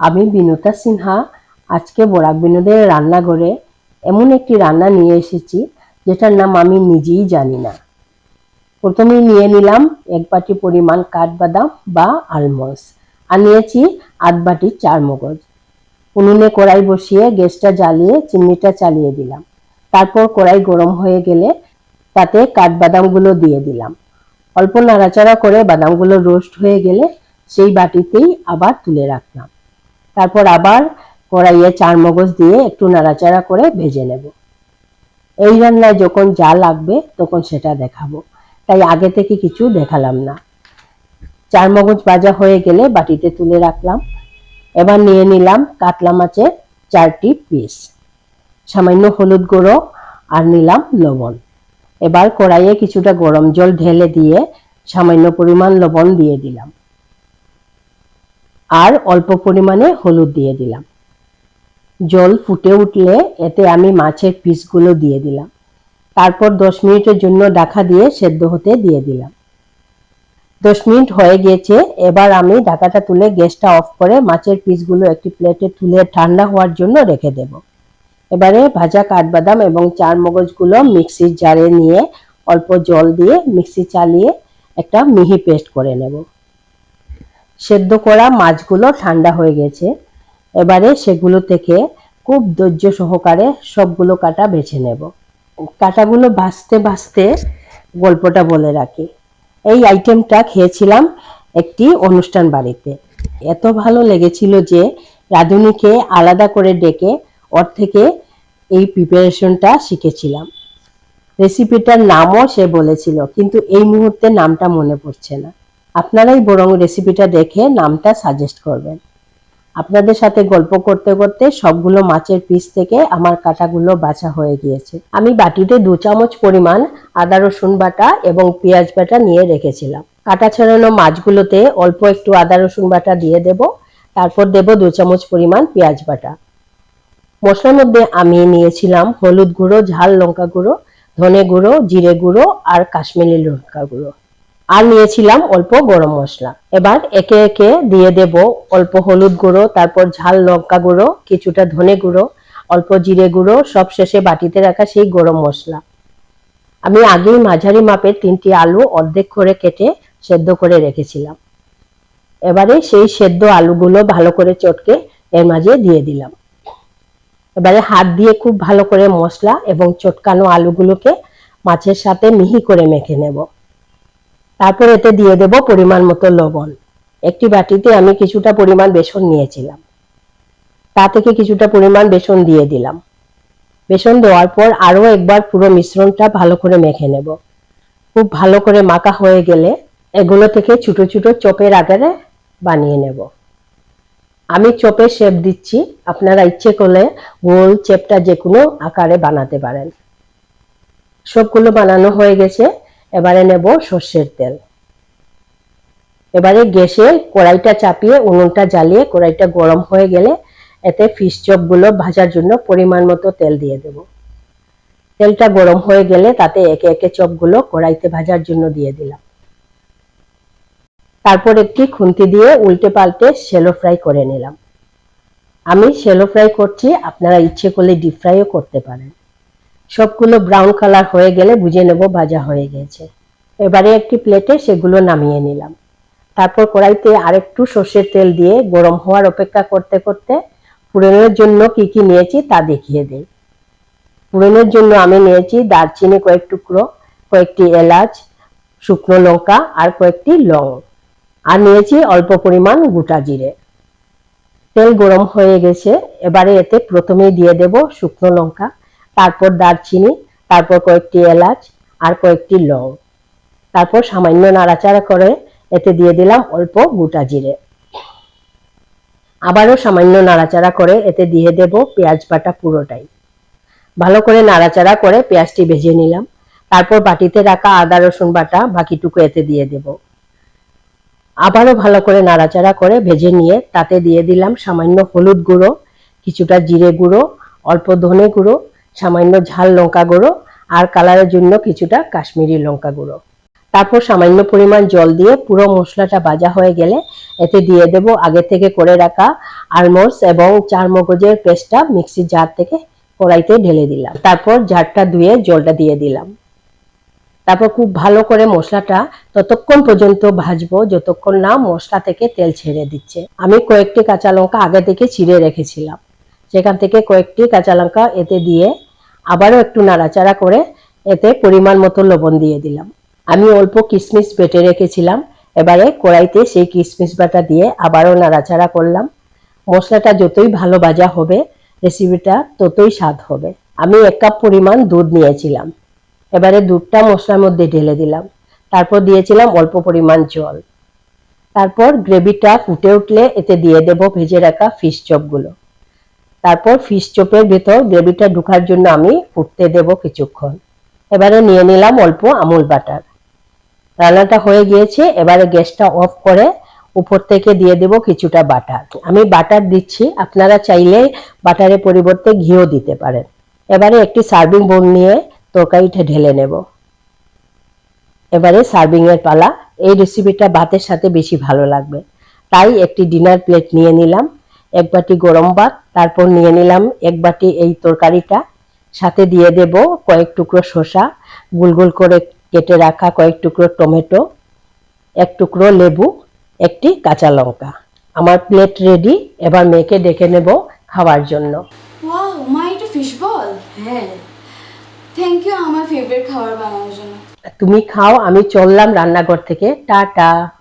আমি বিনুতা সিনহা। আজকে বরাক বিনোদের রান্নাঘরে এমন একটি রান্না নিয়ে এসেছি, যেটার নাম আমি নিজেই জানি না। প্রথমেই নিয়ে নিলাম এক বাটি পরিমাণ কাঠবাদাম বা আলমন্ডস আর নিয়েছি আধ বাটি চার মগজ উনুনে কড়াই বসিয়ে গ্যাসটা জ্বালিয়ে চিমনিটা চালিয়ে দিলাম। তারপর কড়াই গরম হয়ে গেলে তাতে কাঠবাদামগুলো দিয়ে দিলাম। অল্প নাড়াচাড়া করে বাদামগুলো রোস্ট হয়ে গেলে সেই বাটিতেই আবার তুলে রাখলাম। তারপর আবার কড়াইয়ে চার মগজ দিয়ে একটু নাড়াচাড়া করে ভেজে নেব। এই রান্নায় যখন যা লাগবে তখন সেটা দেখাবো। তাই আগে থেকে কিছু দেখালাম না। চার মগজ ভাজা হয়ে গেলে বাটিতে তুলে রাখলাম। এবার নিয়ে নিলাম কাতলা মাছের চারটি পিস। সামান্য হলুদ গুঁড়ো আর নিলাম লবণ। এবার কড়াইয়ে কিছুটা গরম জল ঢেলে দিয়ে সামান্য পরিমাণ লবণ দিয়ে দিলাম। আর অল্প পরিমাণে হলুদ দিয়ে দিলাম। জল ফুটে উঠলে এতে আমি মাছের পিসগুলো দিয়ে দিলাম। তারপর দশ মিনিটের জন্য ঢাকা দিয়ে সেদ্ধ হতে দিয়ে দিলাম। দশ মিনিট হয়ে গিয়েছে, এবার আমি ঢাকাটা তুলে গ্যাসটা অফ করে মাছের পিসগুলো একটি প্লেটে তুলে ঠান্ডা হওয়ার জন্য রেখে দেব। এবারে ভাজা কাঠবাদাম এবং চার মগজগুলো মিক্সির জারে নিয়ে অল্প জল দিয়ে মিক্সি চালিয়ে একটা মিহি পেস্ট করে নেব। সেদ্ধ করা মাছগুলো ঠান্ডা হয়ে গেছে। এবারে সেগুলো থেকে খুব ধৈর্য সহকারে সবগুলো কাটা বেছে নেব। কাটাগুলো ভাজতে ভাজতে গল্পটা বলে রাখি। এই আইটেমটা খেয়েছিলাম একটি অনুষ্ঠান বাড়িতে। এত ভালো লেগেছিল যে রাঁধুনিকে আলাদা করে ডেকে ওর থেকে এই প্রিপারেশনটা শিখেছিলাম। রেসিপিটার নামও সে বলেছিল, কিন্তু এই মুহূর্তে নামটা মনে পড়ছে না। আপনারাই বরং রেসিপিটা দেখে নামটা সাজেস্ট করবেন। আপনাদের সাথে গল্প করতে করতে সবগুলো মাছের পিস থেকে আমার কাটাগুলো বাছা হয়ে গিয়েছে। আমি বাটিতে দু চামচ পরিমাণ আদা রসুন বাটা এবং পেঁয়াজ বাটা নিয়ে রেখেছিলাম। কাটা ছাড়ানো মাছগুলোতে অল্প একটু আদা রসুন বাটা দিয়ে দেব, তারপর দেব দু চামচ পরিমাণ পেঁয়াজ বাটা। মশলার মধ্যে আমি নিয়েছিলাম হলুদ গুঁড়ো, ঝাল লঙ্কা গুঁড়ো, ধনে গুঁড়ো, জিরে গুঁড়ো আর কাশ্মীরি লঙ্কা গুঁড়ো। আর নিয়েছিলাম অল্প গরম মশলা। এবার একে একে দিয়ে দেব অল্প হলুদ গুঁড়ো, তারপর ঝাল লঙ্কা গুঁড়ো, কিছুটা ধনে গুঁড়ো, অল্প জিরে গুঁড়ো, সব শেষে বাটিতে রাখা সেই গরম মশলা। আমি আগেই মাঝারি মাপের তিনটি আলু অর্ধেক করে কেটে সেদ্ধ করে রেখেছিলাম। এবারে সেই সেদ্ধ আলুগুলো ভালো করে চটকে এর মাঝে দিয়ে দিলাম। এবারে হাত দিয়ে খুব ভালো করে মশলা এবং চটকানো আলুগুলোকে মাছের সাথে মিহি করে মেখে নেব। তারপর এতে দিয়ে দেব পরিমাণ মতো লবণ। একটি বাটিতে আমি কিছুটা পরিমাণ বেসন নিয়েছিলাম। তা থেকে কিছুটা পরিমাণ বেসন দিয়ে দিলাম। বেসন দেওয়ার পর আরও একবার পুরো মিশ্রণটা ভালো করে মেখে নেব। খুব ভালো করে মাখা হয়ে গেলে এগুলো থেকে ছোট ছোট চপের আকারে বানিয়ে নেব। আমি চপের শেপ দিচ্ছি। আপনারা ইচ্ছে করলে গোল চেপটা যে কোনো আকারে বানাতে পারেন। সবগুলো বানানো হয়ে গেছে। এবারে নেব সর্ষের তেল। এবারে গ্যাসে কড়াইটা চাপিয়ে উনুনটা জ্বালিয়ে কড়াইটা গরম হয়ে গেলে এতে ফিশ চপগুলো ভাজার জন্য পরিমাণ মতো তেল দিয়ে দেব। তেলটা গরম হয়ে গেলে তাতে একে একে চপগুলো কড়াইতে ভাজার জন্য দিয়ে দিলাম। তারপর একটি খুন্তি দিয়ে উল্টে পাল্টে শ্যালো ফ্রাই করে নিলাম। আমি শ্যালো ফ্রাই করছি, আপনারা ইচ্ছে করলে ডিপ ফ্রাইও করতে পারেন। সবগুলো ব্রাউন কালার হয়ে গেলে বুঝে নেব ভাজা হয়ে গেছে। এবারে একটি প্লেটে সেগুলো নামিয়ে নিলাম। তারপর কড়াইতে আরেকটু সর্ষের তেল দিয়ে গরম হওয়ার অপেক্ষা করতে করতে পুরনের জন্য কি কি নিয়েছি তা দেখিয়ে দিই। পুরনের জন্য আমি নিয়েছি দারচিনি কয়েক টুকরো, কয়েকটি এলাচ, শুকনো লঙ্কা আর কয়েকটি লং। আর নিয়েছি অল্প পরিমাণ গোটা জিরে। তেল গরম হয়ে গেছে, এবারে এতে প্রথমেই দিয়ে দেব শুকনো লঙ্কা। তারপর দারচিনি, তারপর কয়েকটি এলাচ আর কয়েকটি লং। তারপর সামান্য নাড়াচাড়া করে এতে দিয়ে দিলাম অল্প গোটা জিরে। আবারও সামান্য নাড়াচাড়া করে এতে দিয়ে দেব পেঁয়াজ বাটা পুরোটাই। ভালো করে নাড়াচাড়া করে পেঁয়াজটি ভেজে নিলাম। তারপর বাটিতে রাখা আদা, রসুন বাটা বাকিটুকু এতে দিয়ে দেব। আবারও ভালো করে নাড়াচাড়া করে ভেজে নিয়ে তাতে দিয়ে দিলাম সামান্য হলুদ গুঁড়ো, কিছুটা জিরে গুঁড়ো, অল্প ধনে গুঁড়ো সামান্য ঝাল লঙ্কা গুঁড়ো আর কালারের জন্য কিছুটা কাশ্মীরি লঙ্কা গুঁড়ো। তারপর সামান্য পরিমাণ জল দিয়ে পুরো মশলাটা ভাজা হয়ে গেলে এতে দিয়ে দেব আগে থেকে করে রাখা আলমন্ডস এবং চার মগজের পেস্টটা মিক্সির জার থেকে কড়াইতে ঢেলে দিলাম। তারপর জারটা ধুয়ে জলটা দিয়ে দিলাম। তারপর খুব ভালো করে মশলাটা ততক্ষণ পর্যন্ত ভাজবো, যতক্ষণ না মশলা থেকে তেল ছেড়ে দিচ্ছে। আমি কয়েকটি কাঁচা লঙ্কা আগে থেকে চিড়ে রেখেছিলাম। সেখান থেকে কয়েকটি কাঁচা লঙ্কা এতে দিয়ে আবারও একটু নাড়াচাড়া করে এতে পরিমাণ মতো লবণ দিয়ে দিলাম। আমি অল্প কিশমিশ বেটে রেখেছিলাম। এবারে কড়াইতে সেই কিশমিশ বাটা দিয়ে আবারও নাড়াচাড়া করলাম। মশলাটা যতই ভালো ভাজা হবে রেসিপিটা ততই স্বাদ হবে। আমি এক কাপ পরিমাণ দুধ নিয়েছিলাম। এবারে দুধটা মশলার মধ্যে ঢেলে দিলাম। তারপর দিয়েছিলাম অল্প পরিমাণ জল। তারপর গ্রেভিটা ফুটে উঠলে এতে দিয়ে দেব ভেজে রাখা ফিশ চপগুলো। তারপর ফিশ চপের ভেতর গ্রেভিটা ঢুকার জন্য আমি ফুটতে দেব কিছুক্ষণ। এবারে নিয়ে নিলাম অল্প আমুল বাটার। রান্নাটা হয়ে গিয়েছে, এবারে গ্যাসটা অফ করে উপর থেকে দিয়ে দেব কিছুটা বাটার। আমি বাটার দিচ্ছি, আপনারা চাইলে বাটারের পরিবর্তে ঘিও দিতে পারেন। এবারে একটি সার্ভিং বোল নিয়ে তরকারিটা ঢেলে নেব। এবারে সার্ভিংয়ের পালা, এই রেসিপিটা ভাতের সাথে বেশি ভালো লাগবে। তাই একটি ডিনার প্লেট নিয়ে নিলাম, এক বাটি গরম ভাত তারপর নিয়ে নিলাম এক বাটি এই তরকারিটা। সাথে দিয়ে দেব কয়েক টুকরো শসা গোল গোল করে কেটে রাখা কয়েক টুকরো টমেটো এক টুকরো লেবু একটি কাঁচা লঙ্কা। আমার প্লেট রেডি এবার মেয়েকে ডেকে নেব খাওয়ার জন্য। ওয়াও মা এটা ফিশ বল হ্যাঁ। থ্যাংক ইউ আমার ফেভারিট খাবার বানানোর জন্য। তুমি খাও আমি চললাম রান্নাঘর থেকে। টাটা।